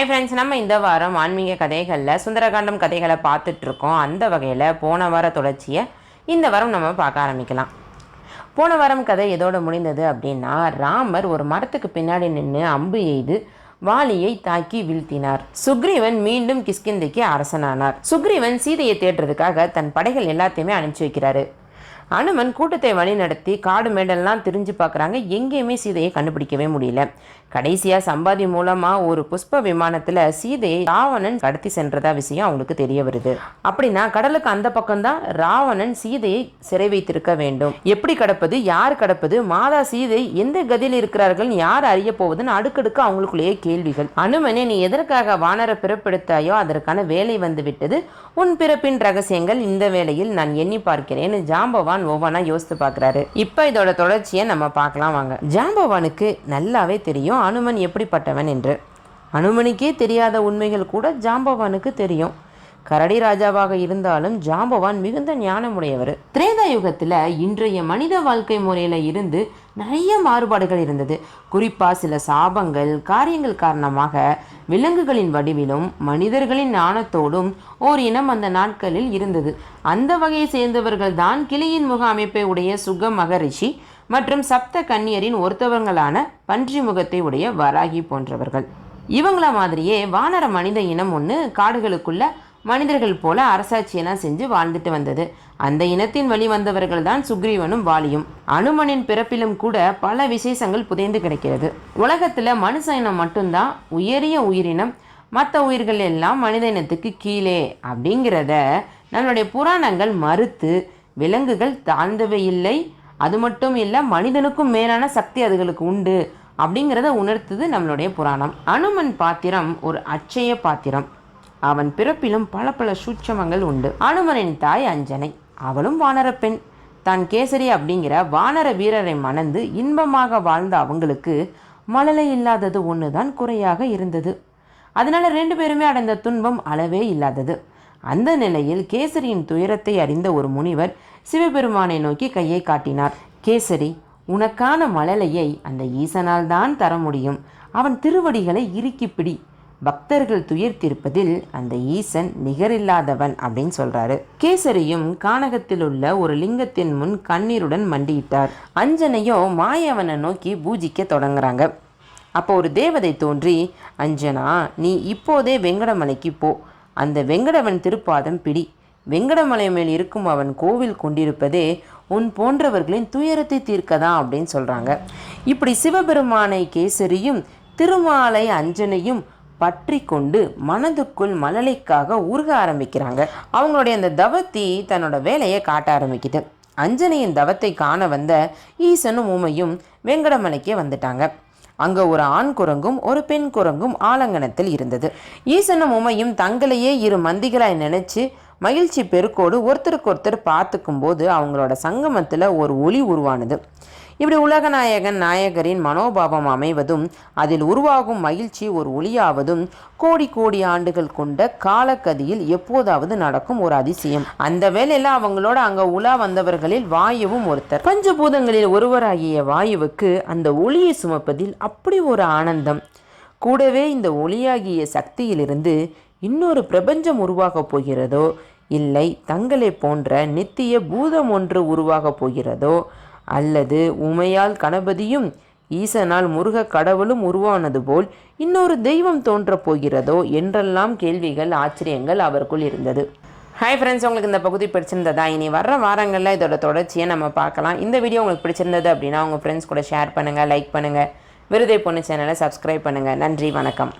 Hi friends நம்ம இந்த வாரம் ஆன்மீக கதைகளில் சுந்தரகாண்டம் கதைகளை பார்த்துட்ருக்கோம். அந்த வகையில் போன வார தொடர்ச்சியை இந்த வாரம் நம்ம பார்க்க ஆரம்பிக்கலாம். போன வாரம் கதை எதோடு முடிந்தது அப்படின்னா ராமர் ஒரு மரத்துக்கு பின்னாடி நின்று அம்பு எய்து வாலியை தாக்கி வீழ்த்தினார். சுக்ரீவன் மீண்டும் கிஷ்கிந்தைக்கு அரசனானார். சுக்ரீவன் சீதையை தேடுறதுக்காக தன் படைகள் எல்லாத்தையுமே அனுப்பிச்சு வைக்கிறாரு. அனுமன் கூட்டத்தை வழிநடத்தி காடு மேடெல்லாம் திரிஞ்சு பார்க்குறாங்க. எங்கேயுமே சீதையை கண்டுபிடிக்கவே முடியல. கடைசியாக சம்பாதி மூலமாக ஒரு புஷ்ப விமானத்தில் சீதையை ராவணன் கடத்தி சென்றதா விஷயம் அவங்களுக்கு தெரிய வருது. அப்படின்னா கடலுக்கு அந்த பக்கம்தான் ராவணன் சீதையை சிறை வைத்திருக்க வேண்டும். எப்படி கடப்பது? யார் கடப்பது? மாதா சீதை எந்த கதியில் இருக்கிறார்கள் யார் அறிய போவதுன்னு அடுக்கடுக்கு அவங்களுக்குள்ளேயே கேள்விகள். அனுமனே நீ எதற்காக வானர பிறப்பெடுத்தாயோ அதற்கான வேலை வந்து விட்டது. உன் பிறப்பின் ரகசியங்கள் இந்த வேளையில் நான் எண்ணி பார்க்கிறேன் ஜாம்பவான் ஒவ்வொன்றா யோசித்து பார்க்குறாரு. இப்போ இதோட தொடர்ச்சியை நம்ம பார்க்கலாம் வாங்க. ஜாம்பவானுக்கு நல்லாவே தெரியும். அனுமன் எப்படிப்பட்டவன் என்று. அனுமனுக்கே தெரியாத உண்மைகள் கூட ஜாம்பவானுக்கு தெரியும். கரடி ராஜாவாக இருந்தாலும் ஜாம்பவான் மிகுந்த ஞானமுடையவர். திரேதா யுகத்தில் இன்றைய மனித வாழ்க்கை முறையில் இருந்து நிறைய மாறுபாடுகள் இருந்தது. குறிப்பாக சில சாபங்கள் காரியங்கள் காரணமாக விலங்குகளின் வடிவிலும் மனிதர்களின் ஞானத்தோடும் ஓர் இனம் அந்த நாட்களில் இருந்தது. அந்த வகையை சேர்ந்தவர்கள் தான் கிளியின் முக அமைப்பை உடைய சுக மகரிஷி மற்றும் சப்த கன்னியரின் ஒருத்தவங்களான பன்றி முகத்தை உடைய வராகி போன்றவர்கள். இவங்கள மாதிரியே வானர மனித இனம் ஒன்று காடுகளுக்குள்ள மனிதர்கள் போல அரசாட்சியெல்லாம் செஞ்சு வாழ்ந்துட்டு வந்தது. அந்த இனத்தின் வழி வந்தவர்கள் தான் சுக்ரீவனும் வாலியும். அனுமனின் பிறப்பிலும் கூட பல விசேஷங்கள் புதைந்து கிடக்கிறது. உலகத்தில் மனுஷ இனம் மட்டும்தான் உயரிய உயிரினம். மற்ற உயிர்கள் எல்லாம் மனித இனத்துக்கு கீழே அப்படிங்கிறத நம்மளுடைய புராணங்கள் மறுத்து விலங்குகள் தாழ்ந்தவை இல்லை. அது மட்டும் இல்லை மனிதனுக்கும் மேலான சக்தி அதுகளுக்கு உண்டு அப்படிங்கிறத உணர்த்துது நம்மளுடைய புராணம். அனுமன் பாத்திரம் ஒரு அச்சய பாத்திரம். அவன் பிறப்பிலும் பல பல சூட்சமங்கள் உண்டு. அனுமனின் தாய் அஞ்சனை அவளும் வானரப்பெண் தான் கேசரி அப்படிங்கிற வானர வீரரை மணந்து இன்பமாக வாழ்ந்த அவங்களுக்கு மழலை இல்லாதது ஒன்று தான் குறையாக இருந்தது. அதனால் ரெண்டு பேருமே அடைந்த துன்பம் அளவே இல்லாதது. அந்த நிலையில் கேசரியின் துயரத்தை அறிந்த ஒரு முனிவர் சிவபெருமானை நோக்கி கையை காட்டினார். கேசரி உனக்கான மழலையை அந்த ஈசனால் தான் தர முடியும். அவன் திருவடிகளை இறுக்கி பிடி. பக்தர்கள் துயர்த்திருப்பதில் அந்த ஈசன் நிகரில்லாதவன் அப்படின்னு சொல்றாரு. கேசரியும் கானகத்தில் உள்ள ஒரு லிங்கத்தின் முன் கண்ணீருடன் மண்டியிட்டார். அஞ்சனையோ மாயவனை நோக்கி பூஜிக்க தொடங்குறாங்க. அப்போ ஒரு தேவதை தோன்றி அஞ்சனா நீ இப்போதே வெங்கடமலைக்கு போ. அந்த வெங்கடவன் திருப்பாதம் பிடி. வெங்கடமலை மேல் இருக்கும் அவன் கோவில் கொண்டிருப்பதே உன் போன்றவர்களின் துயரத்தை தீர்க்கதான் அப்படின்னு சொல்கிறாங்க இப்படி சிவபெருமானை கேசரியும் திருமாலை அஞ்சனையும் பற்றி கொண்டு மனதுக்குள் மழலைக்காக உருக ஆரம்பிக்கிறாங்க. அவங்களுடைய அந்த தவத்தி தன்னோட வேலையை காட்ட ஆரம்பிக்குது. அஞ்சனையின் தவத்தை காண வந்த ஈசனும் உமையும் வெங்கடமலைக்கே வந்துட்டாங்க. அங்கே ஒரு ஆண் குரங்கும் ஒரு பெண் குரங்கும் ஆலங்கனத்தில் இருந்தது. ஈசனும் உமையும் தங்களையே இரு மந்திகளாய் நினைச்சு மகிழ்ச்சி பெருக்கோடு ஒருத்தருக்கு ஒருத்தர் பார்த்துக்கும் போது அவங்களோட சங்கமத்தில் ஒரு ஒளி உருவானது. இப்படி உலகநாயகன் நாயகரின் மனோபாவம் அமைவதும் அதில் உருவாகும் மகிழ்ச்சி ஒரு ஒளியாவதும் கோடி கோடி ஆண்டுகள் கொண்ட காலக்கதியில் எப்போதாவது நடக்கும் ஒரு அதிசயம். அந்த வேளையில் அவங்களோட அங்கே உலா வந்தவர்களில் வாயுவும் ஒருத்தர். பஞ்சபூதங்களில் ஒருவராகிய வாயுவுக்கு அந்த ஒளியை சுமப்பதில் அப்படி ஒரு ஆனந்தம். கூடவே இந்த ஒளியாகிய சக்தியிலிருந்து இன்னொரு பிரபஞ்சம் உருவாகப் போகிறதோ இல்லை தங்களை போன்ற நித்திய பூதம் ஒன்று உருவாகப் போகிறதோ அல்லது உமையால் கணபதியும் ஈசனால் முருக கடவுளும் உருவானது போல் இன்னொரு தெய்வம் தோன்றப் போகிறதோ என்றெல்லாம் கேள்விகள் ஆச்சரியங்கள் அவருக்குள் இருந்தது. ஹாய் ஃப்ரெண்ட்ஸ் உங்களுக்கு இந்த பகுதி பிடிச்சிருந்ததா? இனி வர வாரங்களில் இதோட தொடர்ச்சியை நம்ம பார்க்கலாம். இந்த வீடியோ உங்களுக்கு பிடிச்சிருந்தது அப்படின்னா உங்கள் ஃப்ரெண்ட்ஸ் கூட ஷேர் பண்ணுங்கள் லைக் பண்ணுங்கள் விருதை பொண்ணு சேனலை சப்ஸ்கிரைப் பண்ணுங்கள் நன்றி வணக்கம்.